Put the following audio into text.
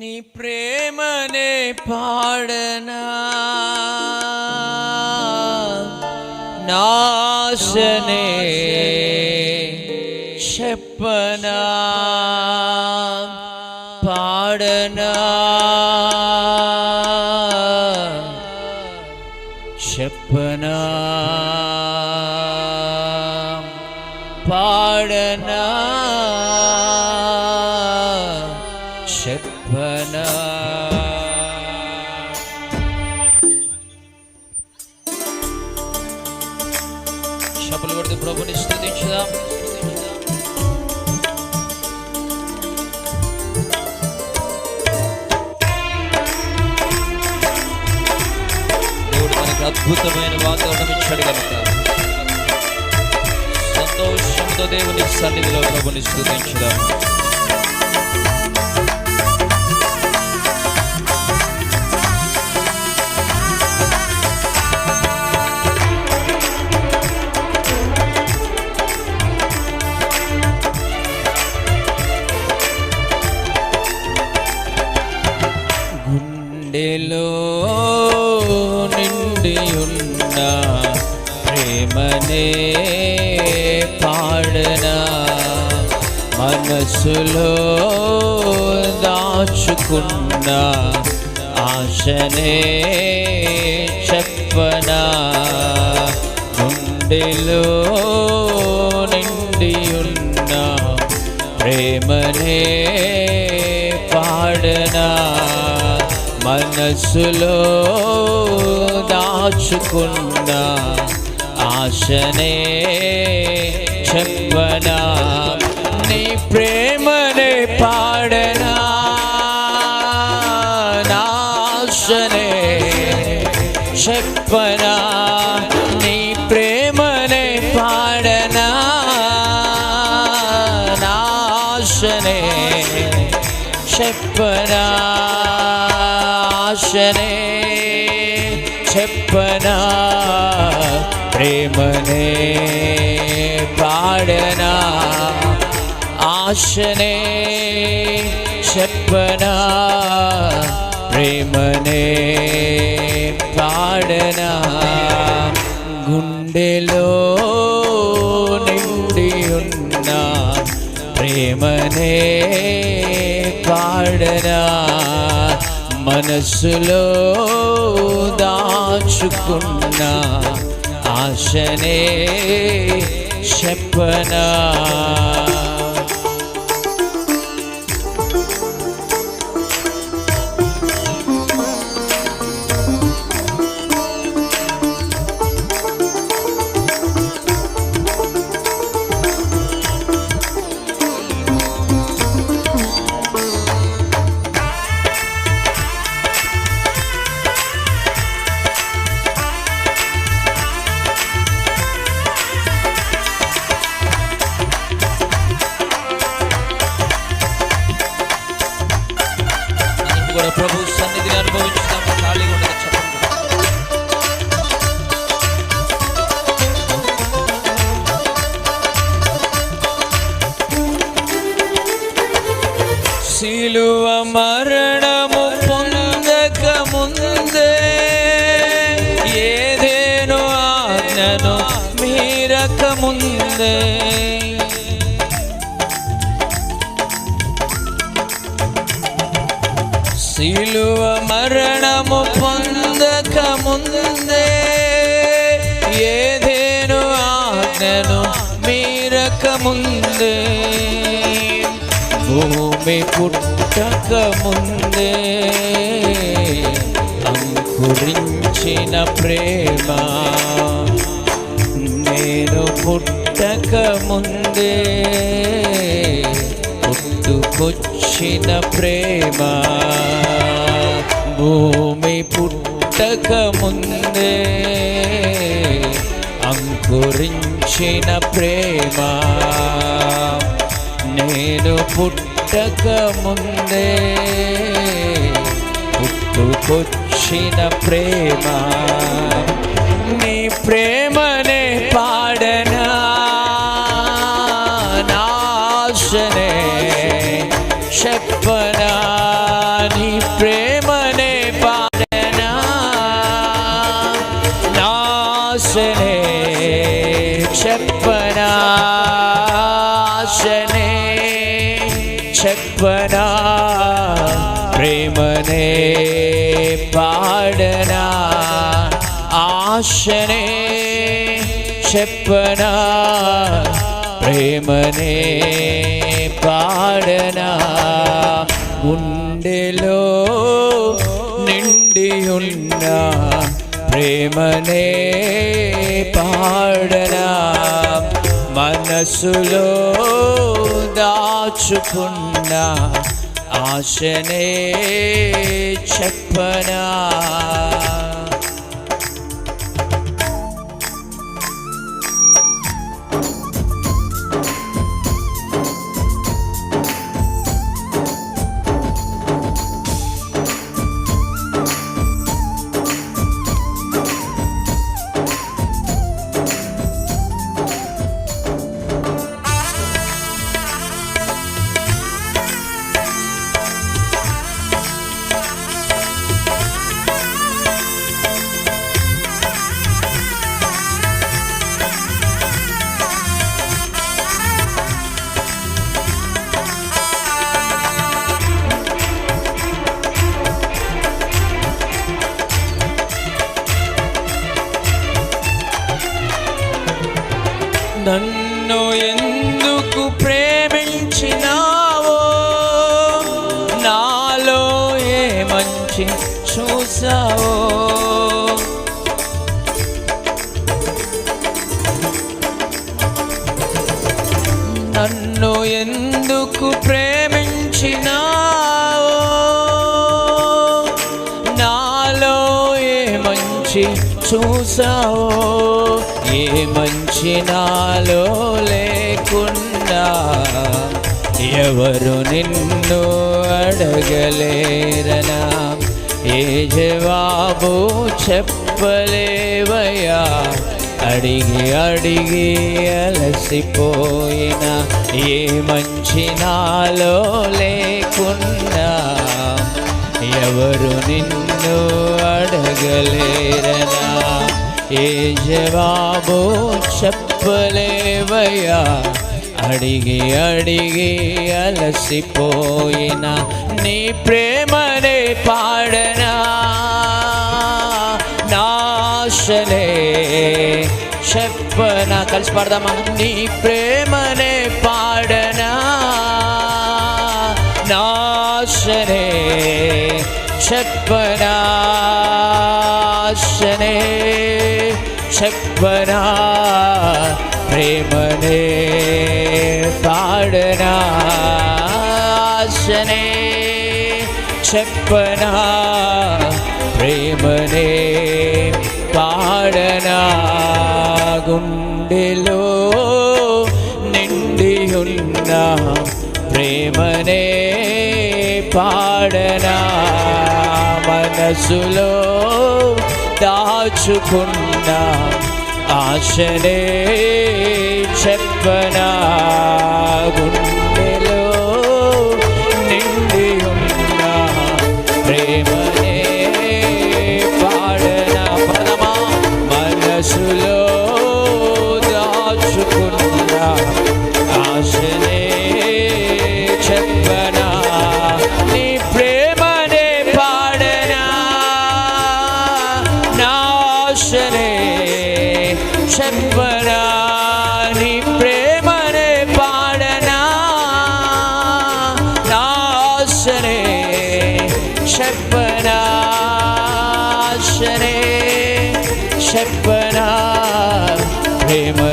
నీ ప్రేమనే పాడనా నాశనే చెప్పనా పాడనా చెప్పనా పాడనా చప్పలు కొడుతూ ప్రభుని స్థుతించుదాం దేవుడు మనకు అద్భుతమైన వాతావరణం ఇచ్చాడు కనుక సంతోషంతో దేవుని సన్నిధిలో ప్రభుని స్థుతించుదాం గుండెలో నిండి ఉన్న ప్రేమనే పాడనా మనసులో దాచుకున్న ఆశనే చెప్పనా గుండెలో నిండి ఉన్న ప్రేమనే మనసులో దాచుకున్న ఆశనే చెప్పనా నీ ప్రేమనే పాడనా? నాశనే చెప్పనా నీ ప్రేమనే పాడనా? నాశనే చెప్పనా ఆశనే చెప్పనా ప్రేమనే పాడనా ఆశనే చెప్పనా ప్రేమనే పాడనా గుండెలో నిండి ఉన్న ప్రేమనే పాడనా మనసులో దాచుకున్న ఆశనే చెప్పనా? శిలువ మరణము పొందక ముందే ఏదేను ఆజ్ఞను మీరక ముందే. శిలువ మరణము పొందక ముందే భూమి పుట్టక ముందే అంకురించిన ప్రేమ. నేను పుట్టక ముందే పుట్టుకొచ్చిన ప్రేమ. భూమి పుట్టక ముందే అంకురించిన ప్రేమ. నేను పుట్టక ముందే పుట్టుకొచ్చిన ప్రేమ. నీ ప్రేమనే పాడనా? నాశనే പ്രേമനെ പാടന ആശനെ ക്ഷപ്പന പ്രേമനെ പാടന గుండెలో నిండి ఉన్న ప్రేమనే పాడనా మనసులో దాచుకున్నా ఆశనే చెప్పనా నన్ను ఎందుకు ప్రేమించినావో? నాలో ఏ మంచి చూసావో? నన్ను ఎందుకు ప్రేమ చూసావో? ఏ మంచి నాలో లేకుండా ఎవరు నిన్ను అడగలేరనా? ఏ జవాబు చెప్పలేవయ్యా? అడిగి అడిగి అలసిపోయిన. ఏ మంచి నాలో లేకుండా ఎవరు నిన్ను అడగలేరనా? ఏ జవాబు చెప్పలేవయ్యా. అడిగి అడిగి అలసిపోయిన. నీ ప్రేమనే పాడనా? నాశలే చెప్పనా? కలిసి పాడదామా? నీ ప్రేమనే పాడనా? నా చెప్పనా శనే చెప్పనా ప్రేమనే పాడనా శనే చెప్పనా ప్రేమనే పాడనా గుండెలో నిండి మనసులో దాచుకున్న ఆశనే చెప్పనా? గుండెలో నిండి ఉన్న ప్రేమనే పాడన? పదమా? మనసులో దాచుకున్న ఆశనే చెప్ప చెప్పనా ప్రేమనే